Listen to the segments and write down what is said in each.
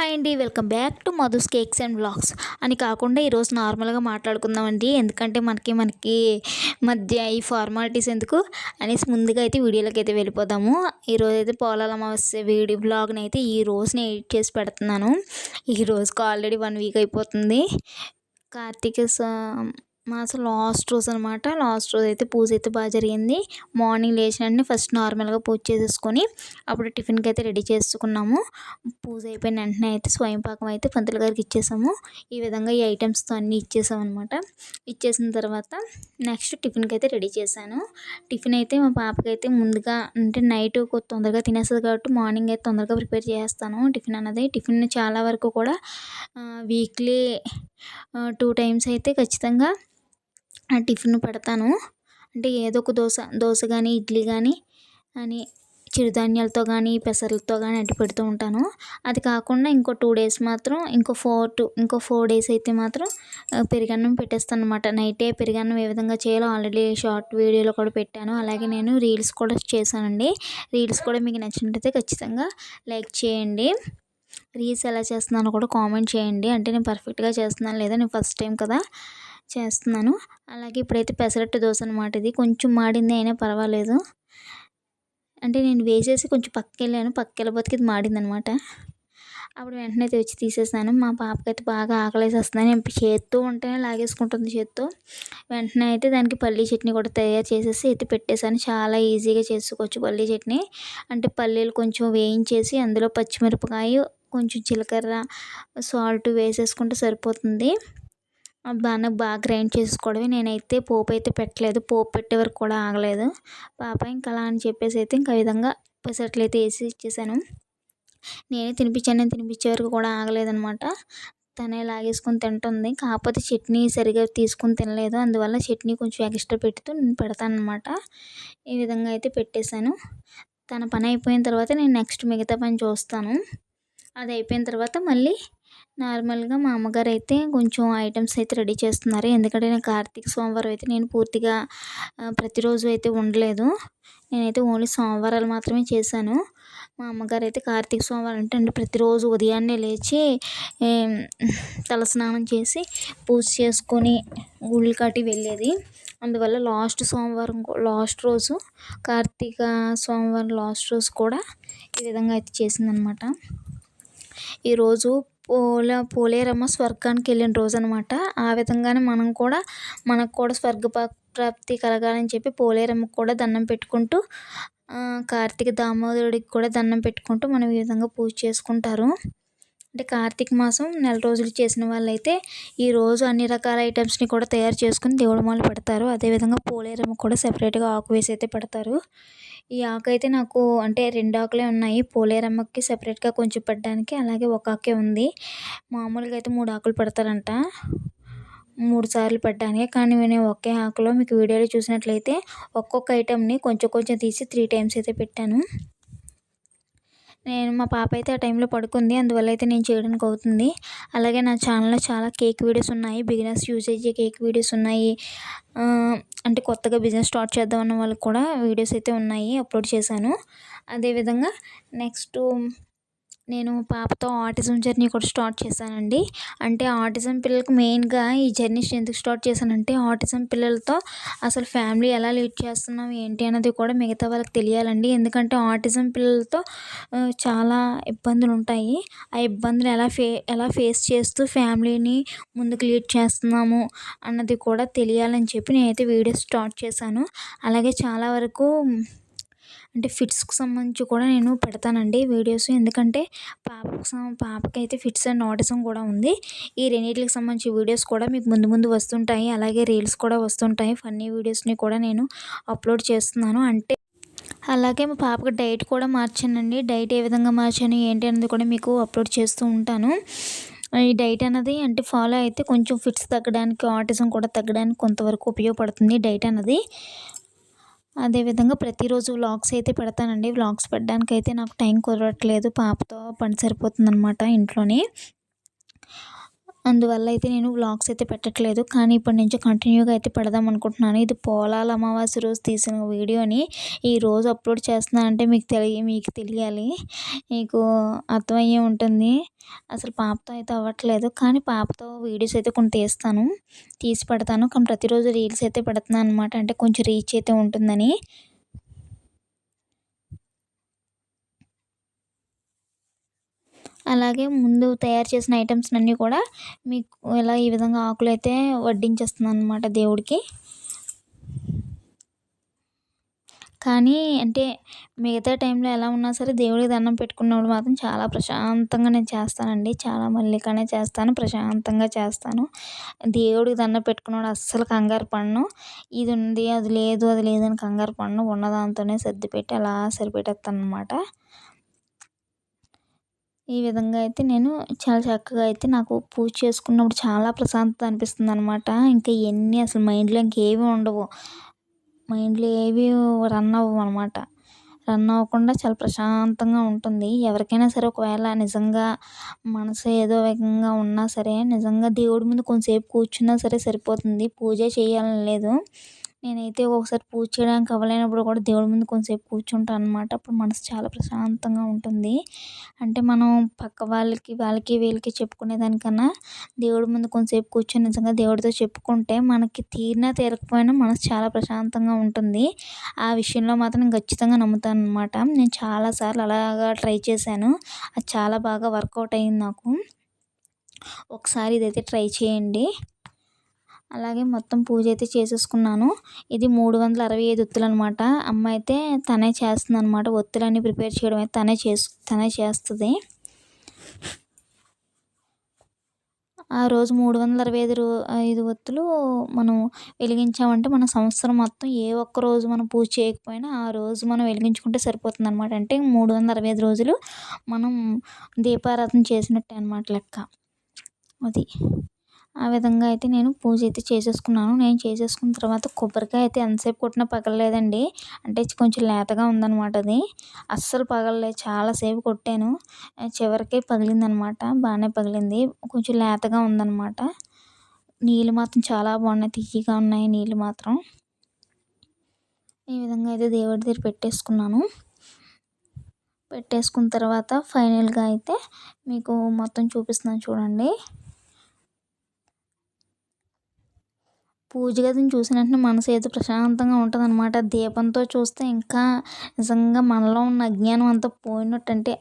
Hi అండి. Welcome back to Madhu's cakes and blogs అని కాకుండా ఈరోజు నార్మల్గా మాట్లాడుకుందామండి. ఎందుకంటే మనకి మనకి మధ్య ఈ ఫార్మాలిటీస్ ఎందుకు అనేసి ముందుగా అయితే వీడియోలోకి అయితే వెళ్ళిపోదాము. ఈరోజు అయితే పోలాల అమావాస్య వీడియో బ్లాగ్ని అయితే ఈ రోజునే ఎడిట్ చేసి పెడుతున్నాను. ఈ రోజుకి ఆల్రెడీ వన్ వీక్ అయిపోతుంది. కార్తీక మాసం లాస్ట్ రోజు అనమాట లాస్ట్ రోజు అయితే పూజ అయితే బాగా జరిగింది. మార్నింగ్ లేచిన ఫస్ట్ నార్మల్గా పూజ చేసేసుకొని అప్పుడు టిఫిన్కి అయితే రెడీ చేసుకున్నాము. పూజ అయిపోయిన వెంటనే అయితే స్వయం పాకం అయితే పంతులు గారికి ఇచ్చేసాము. ఈ విధంగా ఈ ఐటమ్స్తో అన్నీ ఇచ్చేసాము అనమాట ఇచ్చేసిన తర్వాత నెక్స్ట్ టిఫిన్కి అయితే రెడీ చేశాను. టిఫిన్ అయితే మా పాపకి అయితే ముందుగా అంటే నైట్ తొందరగా తినేస్తుంది కాబట్టి మార్నింగ్ అయితే తొందరగా ప్రిపేర్ చేస్తాను టిఫిన్ అన్నది. టిఫిన్ చాలా వరకు కూడా వీక్లీ టూ టైమ్స్ అయితే ఖచ్చితంగా టిఫిన్ పెడతాను. అంటే ఏదో ఒక దోశ దోశ కానీ ఇడ్లీ కానీ అని చిరుధాన్యాలతో కానీ పెసర్లతో కానీ అట్టి పెడుతూ ఉంటాను. అది కాకుండా ఇంకో టూ డేస్ మాత్రం ఇంకో ఫోర్ టు ఇంకో ఫోర్ డేస్ అయితే మాత్రం పెరుగన్నం పెట్టేస్తాను అనమాట నైటే పెరుగన్నం ఏ విధంగా చేయాలో ఆల్రెడీ షార్ట్ వీడియోలో కూడా పెట్టాను. అలాగే నేను రీల్స్ కూడా చేశానండి. రీల్స్ కూడా మీకు నచ్చినట్టయితే ఖచ్చితంగా లైక్ చేయండి. రీల్స్ ఎలా చేస్తున్నానో కూడా కామెంట్ చేయండి. అంటే నేను పర్ఫెక్ట్గా చేస్తున్నాను లేదా నేను ఫస్ట్ టైం కదా చేస్తున్నాను. అలాగే ఇప్పుడైతే పెసరట్టు దోశ అనమాట ఇది. కొంచెం మాడింది అయినా పర్వాలేదు. అంటే నేను వేసేసి కొంచెం పక్కకి వెళ్ళాను పక్కకి వెళ్ళబోతుకి ఇది మాడింది అనమాట అప్పుడు వెంటనే తెచ్చి తీసేసాను. మా పాపకైతే బాగా ఆకలేసేస్తుంది. నేను చేత్తో ఉంటేనే లాగేసుకుంటుంది చేత్తో. వెంటనే అయితే దానికి పల్లీ చట్నీ కూడా తయారు చేసేసి అయితే పెట్టేశాను. చాలా ఈజీగా చేసుకోవచ్చు పల్లీ చట్నీ. అంటే పల్లీలు కొంచెం వేయించేసి అందులో పచ్చిమిరపకాయ కొంచెం జీలకర్ర సాల్ట్ వేసేసుకుంటే సరిపోతుంది. బాగా బాగా గ్రైండ్ చేసుకోవడమే. నేనైతే పోపు అయితే పెట్టలేదు. పోపు పెట్టే వరకు కూడా ఆగలేదు. పాప ఇంకా అలా అని చెప్పేసి అయితే ఇంకా విధంగా పెసరట్లు అయితే వేసి ఇచ్చేసాను. నేనే తినిపించాను. నేను తినిపించే వరకు కూడా ఆగలేదనమాట తనే లాగేసుకొని తింటుంది. కాకపోతే చట్నీ సరిగా తీసుకొని తినలేదు. అందువల్ల చట్నీ కొంచెం ఎక్స్ట్రా పెడుతూ నేను పెడతాను అనమాట ఈ విధంగా అయితే పెట్టేశాను. తన పని అయిపోయిన తర్వాత నేను నెక్స్ట్ మిగతా పని చూస్తాను. అది అయిపోయిన తర్వాత మళ్ళీ నార్మల్గా మా అమ్మగారు అయితే కొంచెం ఐటమ్స్ అయితే రెడీ చేస్తున్నారు. ఎందుకంటే నేను కార్తీక సోమవారం అయితే నేను పూర్తిగా ప్రతిరోజు అయితే ఉండలేదు. నేనైతే ఓన్లీ సోమవారాలు మాత్రమే చేశాను. మా అమ్మగారు అయితే కార్తీక సోమవారం అంటే అంటే ప్రతిరోజు ఉదయాన్నే లేచి తలస్నానం చేసి పూజ చేసుకొని గుళ్ళు కాటి వెళ్ళేది. అందువల్ల లాస్ట్ సోమవారం లాస్ట్ రోజు కార్తీక సోమవారం లాస్ట్ రోజు కూడా ఈ విధంగా అయితే చేసిందనమాట. ఈరోజు పోల పోలేరమ్మ స్వర్గానికి వెళ్ళిన రోజు అనమాట ఆ విధంగానే మనం కూడా మనకు కూడా స్వర్గ ప్రాప్తి కలగాలని చెప్పి పోలేరమ్మకు కూడా దండం పెట్టుకుంటూ కార్తీక దామోదరుడికి కూడా దండం పెట్టుకుంటూ మనం ఈ విధంగా పూజ చేసుకుంటారు. అంటే కార్తీక మాసం నెల రోజులు చేసిన వాళ్ళైతే ఈ రోజు అన్ని రకాల ఐటమ్స్ని కూడా తయారు చేసుకుని దేవుడు మాల పెడతారు. అదేవిధంగా పోలేరమ్మ కూడా సెపరేట్గా ఆకు వేసి అయితే పెడతారు. ఈ ఆకు అయితే నాకు అంటే రెండు ఆకులే ఉన్నాయి. పోలేరమ్మకి సెపరేట్గా కొంచెం పెట్టడానికి అలాగే ఒక ఆకే ఉంది. మామూలుగా అయితే మూడు ఆకులు పెడతారంట. మూడు సార్లు పెట్టడానికి. కానీ నేను ఒకే ఆకులో మీకు వీడియోలో చూసినట్లయితే ఒక్కొక్క ఐటెంని కొంచెం కొంచెం తీసి త్రీ టైమ్స్ అయితే పెట్టాను. నేను మా పాప అయితే ఆ టైంలో పడుకుంది. అందువల్ల అయితే నేను చేయడానికి అవుతుంది. అలాగే నా ఛానల్లో చాలా కేక్ వీడియోస్ ఉన్నాయి. బిగినర్స్ యూజ్ అయ్యే కేక్ వీడియోస్ ఉన్నాయి. అంటే కొత్తగా బిజినెస్ స్టార్ట్ చేద్దాం అన్న వాళ్ళకి కూడా వీడియోస్ అయితే ఉన్నాయి. అప్లోడ్ చేశాను. అదేవిధంగా నెక్స్ట్ నేను పాపతో ఆటిజం జర్నీ కూడా స్టార్ట్ చేశానండి. అంటే ఆటిజం పిల్లలకు మెయిన్గా ఈ జర్నీ ఎందుకు స్టార్ట్ చేశానంటే ఆటిజం పిల్లలతో అసలు ఫ్యామిలీ ఎలా లీడ్ చేస్తున్నాం ఏంటి అన్నది కూడా మిగతా వాళ్ళకి తెలియాలండి. ఎందుకంటే ఆటిజం పిల్లలతో చాలా ఇబ్బందులు ఉంటాయి. ఆ ఇబ్బందులు ఎలా ఫే ఎలా ఫేస్ చేస్తూ ఫ్యామిలీని ముందుకు లీడ్ చేస్తున్నాము అన్నది కూడా తెలియాలని చెప్పి నేనైతే వీడియో స్టార్ట్ చేశాను. అలాగే చాలా వరకు అంటే ఫిట్స్కి సంబంధించి కూడా నేను పెడతానండి వీడియోస్. ఎందుకంటే పాపకు పాపకైతే ఫిట్స్ అండ్ ఆటిజం కూడా ఉంది. ఈ రెండింటికి సంబంధించి వీడియోస్ కూడా మీకు ముందు ముందు వస్తుంటాయి. అలాగే రీల్స్ కూడా వస్తుంటాయి. ఫన్నీ వీడియోస్ని కూడా నేను అప్లోడ్ చేస్తున్నాను. అంటే అలాగే మా పాపకి డైట్ కూడా మార్చానండి. డైట్ ఏ విధంగా మార్చాను ఏంటి అనేది కూడా మీకు అప్లోడ్ చేస్తూ ఉంటాను. ఈ డైట్ అన్నది అంటే ఫాలో అయితే కొంచెం ఫిట్స్ తగ్గడానికి ఆటిజం కూడా తగ్గడానికి కొంతవరకు ఉపయోగపడుతుంది డైట్ అన్నది. అదేవిధంగా ప్రతిరోజు వ్లాగ్స్ అయితే పెడతానండి. వ్లాగ్స్ పెట్టడానికి అయితే నాకు టైం కుదరట్లేదు. పాపతో పని సరిపోతుంది అనమాట ఇంట్లోని. అందువల్ల అయితే నేను వ్లాగ్స్ అయితే పెట్టట్లేదు. కానీ ఇప్పటి నుంచి కంటిన్యూగా అయితే పెడదాం అనుకుంటున్నాను. ఇది పోలాల అమావాస్య రోజు తీసిన వీడియోని ఈ రోజు అప్లోడ్ చేస్తున్నానంటే మీకు తెలియ మీకు తెలియాలి. మీకు అర్థమయ్యే ఉంటుంది. అసలు పాపతో అయితే అవ్వట్లేదు. కానీ పాపతో వీడియోస్ అయితే కొన్ని తీస్తాను. తీసి పెడతాను. కానీ ప్రతిరోజు రీల్స్ అయితే పెడుతున్నాను అనమాట అంటే కొంచెం రీచ్ అయితే ఉంటుందని. అలాగే ముందు తయారు చేసిన ఐటమ్స్ అన్నీ కూడా మీకు ఇలా ఈ విధంగా ఆకులు అయితే వడ్డించేస్తున్నాను అనమాట దేవుడికి. కానీ అంటే మిగతా టైంలో ఎలా ఉన్నా సరే దేవుడికి దండం పెట్టుకున్నప్పుడు మాత్రం చాలా ప్రశాంతంగా నేను చేస్తానండి. చాలా మల్లికనే చేస్తాను ప్రశాంతంగా చేస్తాను. దేవుడికి దండం పెట్టుకున్నప్పుడు అస్సలు కంగారు పడను. ఇది ఉంది అది లేదు అది లేదని కంగారు పడను. ఉన్న దాంతోనే అలా సరిపెట్టేస్తాను అనమాట ఈ విధంగా అయితే నేను చాలా చక్కగా అయితే నాకు పూజ చేసుకున్నప్పుడు చాలా ప్రశాంతత అనిపిస్తుంది అనమాట ఇంకా ఎన్ని అసలు మైండ్లో ఇంకేవి ఉండవు. మైండ్లో ఏవి రన్ అవ్వవు అనమాట రన్ అవ్వకుండా చాలా ప్రశాంతంగా ఉంటుంది. ఎవరికైనా సరే ఒకవేళ నిజంగా మనసు ఏదో వేగంగా ఉన్నా సరే నిజంగా దేవుడి ముందు కొంతసేపు కూర్చున్నా సరే సరిపోతుంది. పూజ చేయాలని లేదు. నేనైతే ఒకసారి పూజ చేయడానికి అవ్వలేనప్పుడు కూడా దేవుడి ముందు కొంతసేపు కూర్చుంటాను అనమాట అప్పుడు మనసు చాలా ప్రశాంతంగా ఉంటుంది. అంటే మనం పక్క వాళ్ళకి వాళ్ళకి వీళ్ళకి చెప్పుకునే దానికన్నా దేవుడి ముందు కొంతసేపు కూర్చొని నిజంగా దేవుడితో చెప్పుకుంటే మనకి తీరినా తీరకపోయినా మనసు చాలా ప్రశాంతంగా ఉంటుంది. ఆ విషయంలో మాత్రం నేను ఖచ్చితంగా నమ్ముతాను అనమాట నేను చాలాసార్లు అలాగా ట్రై చేశాను. అది చాలా బాగా వర్కౌట్ అయింది నాకు. ఒకసారి ఇదైతే ట్రై చేయండి. అలాగే మొత్తం పూజ అయితే చేసేసుకున్నాను. ఇది మూడు వందల అరవై ఐదు ఒత్తులు అనమాట అమ్మ అయితే తనే చేస్తుంది అనమాట ఒత్తులన్నీ ప్రిపేర్ చేయడం అయితే తనే చేసు తనే చేస్తుంది. ఆ రోజు మూడు వందల అరవై ఐదు రో ఐదు ఒత్తులు మనం వెలిగించామంటే మన సంవత్సరం మొత్తం ఏ ఒక్క రోజు మనం పూజ చేయకపోయినా ఆ రోజు మనం వెలిగించుకుంటే సరిపోతుంది అనమాట అంటే మూడు వందల అరవై ఐదు రోజులు మనం దీపారాధన చేసినట్టే అనమాట లెక్క. అది. ఆ విధంగా అయితే నేను పూజ అయితే చేసేసుకున్నాను. నేను చేసేసుకున్న తర్వాత కొబ్బరికాయ అయితే ఎంతసేపు కొట్టినా పగలలేదండి. అంటే కొంచెం లేతగా ఉందన్నమాట అది. అస్సలు పగలలేదు. చాలాసేపు కొట్టాను. చివరికి పగిలిందనమాట బాగానే పగిలింది. కొంచెం లేతగా ఉందన్నమాట. నీళ్ళు మాత్రం చాలా బాగున్నాయి. తియ్యగా ఉన్నాయి నీళ్ళు మాత్రం. ఈ విధంగా అయితే దేవుడి దగ్గర పెట్టేసుకున్నాను. పెట్టేసుకున్న తర్వాత ఫైనల్గా అయితే మీకు మొత్తం చూపిస్తున్నాను చూడండి. పూజ గదిని చూసిన వెంటనే మనసు ఏదో ప్రశాంతంగా ఉంటుంది అనమాట దీపంతో చూస్తే ఇంకా నిజంగా మనలో ఉన్న అజ్ఞానం అంతా పోయినట్టు అంటే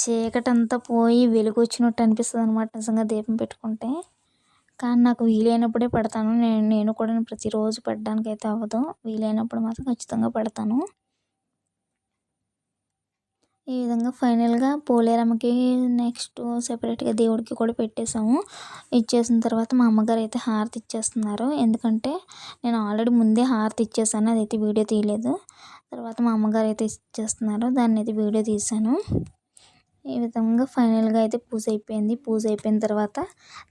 చీకటి అంతా పోయి వెలుగు వచ్చినట్టు అనిపిస్తుంది అనమాట నిజంగా దీపం పెట్టుకుంటే. కానీ నాకు వీలైనప్పుడే పెడతాను. నేను నేను కూడా ప్రతిరోజు పెట్టడానికి అయితే అవ్వదు. వీలైనప్పుడు మాత్రం ఖచ్చితంగా పెడతాను. ఈ విధంగా ఫైనల్గా పోలేరమ్మకి నెక్స్ట్ సెపరేట్గా దేవుడికి కూడా పెట్టేసాము ఇచ్చేసిన తర్వాత మా అమ్మగారు అయితే హారతి ఇచ్చేస్తున్నారు. ఎందుకంటే నేను ఆల్రెడీ ముందే హారతి ఇచ్చేసాను అదైతే వీడియో తీయలేదు. తర్వాత మా అమ్మగారు అయితే ఇచ్చేస్తున్నారు దాన్ని అయితే వీడియో తీశాను. ఈ విధంగా ఫైనల్గా అయితే పూజ అయిపోయింది. పూజ అయిపోయిన తర్వాత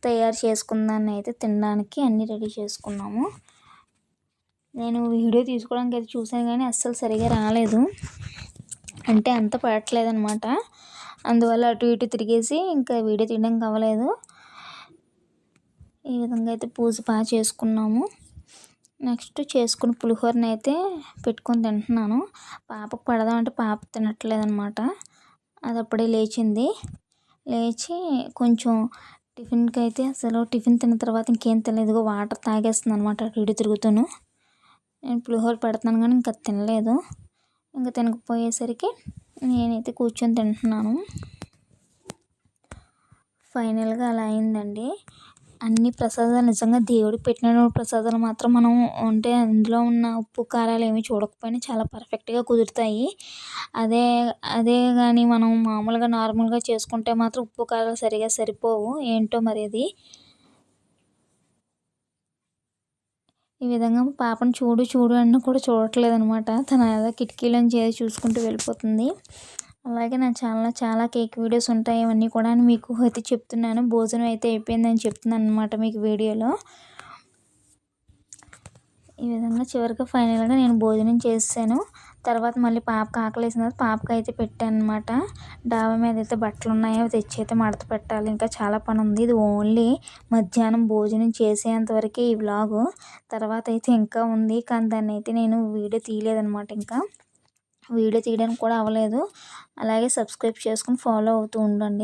తయారు చేసుకుందాన్ని అయితే తినడానికి అన్నీ రెడీ చేసుకున్నాము. నేను వీడియో తీసుకోవడానికి అయితే చూసాను కానీ అస్సలు సరిగా రాలేదు. అంటే అంత పడట్లేదు అనమాట అందువల్ల అటు ఇటు తిరిగేసి ఇంకా వీడియో తినడం కావలేదు. ఈ విధంగా అయితే పూజ బాగా చేసుకున్నాము. నెక్స్ట్ చేసుకుని పులిహోరని అయితే పెట్టుకొని తింటున్నాను. పాపకు పడదామంటే పాప తినట్లేదనమాట. అది అప్పుడే లేచింది. లేచి కొంచెం టిఫిన్కి అయితే అసలు టిఫిన్ తిన్న తర్వాత ఇంకేం తెలియదు వాటర్ తాగేస్తుంది అనమాట అటు ఇటు తిరుగుతాను. నేను పులిహోర పెడతాను కానీ ఇంకా తినలేదు. ఇంకా తినకపోయేసరికి నేనైతే కూర్చొని తింటున్నాను. ఫైనల్గా అలా అయిందండి. అన్ని ప్రసాదాలు నిజంగా దేవుడికి పెట్టిన ప్రసాదాలు మాత్రం మనం అంటే అందులో ఉన్న ఉప్పు కారాలు ఏమి చూడకపోయినా చాలా పర్ఫెక్ట్గా కుదురుతాయి. అదే అదే కానీ మనం మామూలుగా నార్మల్గా చేసుకుంటే మాత్రం ఉప్పు కారాలు సరిగా సరిపోవు. ఏంటో మరి అది? ఈ విధంగా పాపను చూడు చూడు అన్న కూడా చూడట్లేదు అనమాట తను అలా కిటికీలోంచి ఏదో చూసుకుంటూ వెళ్ళిపోతుంది. అలాగే నా ఛానల్లో చాలా కేక్ వీడియోస్ ఉంటాయి అవన్నీ కూడా మీకు అయితే చెప్తున్నాను. భోజనం అయితే అయిపోయిందని చెప్తున్నాను అనమాట మీకు వీడియోలో. ఈ విధంగా చివరిగా ఫైనల్గా నేను భోజనం చేసాను తర్వాత మళ్ళీ పాపకి ఆకలి వేసిన తర్వాత అయితే పెట్టాను అనమాట డాబా మీద అయితే బట్టలు ఉన్నాయో అవి తెచ్చి అయితే మడత పెట్టాలి. ఇంకా చాలా పని ఉంది. ఇది ఓన్లీ మధ్యాహ్నం భోజనం చేసేంత వరకే ఈ వ్లాగు తర్వాత అయితే ఇంకా ఉంది. కానీ దాన్ని అయితే నేను వీడియో తీయలేదనమాట ఇంకా. వీడియో తీయడానికి కూడా అవ్వలేదు. అలాగే సబ్స్క్రైబ్ చేసుకుని ఫాలో అవుతూ ఉండండి.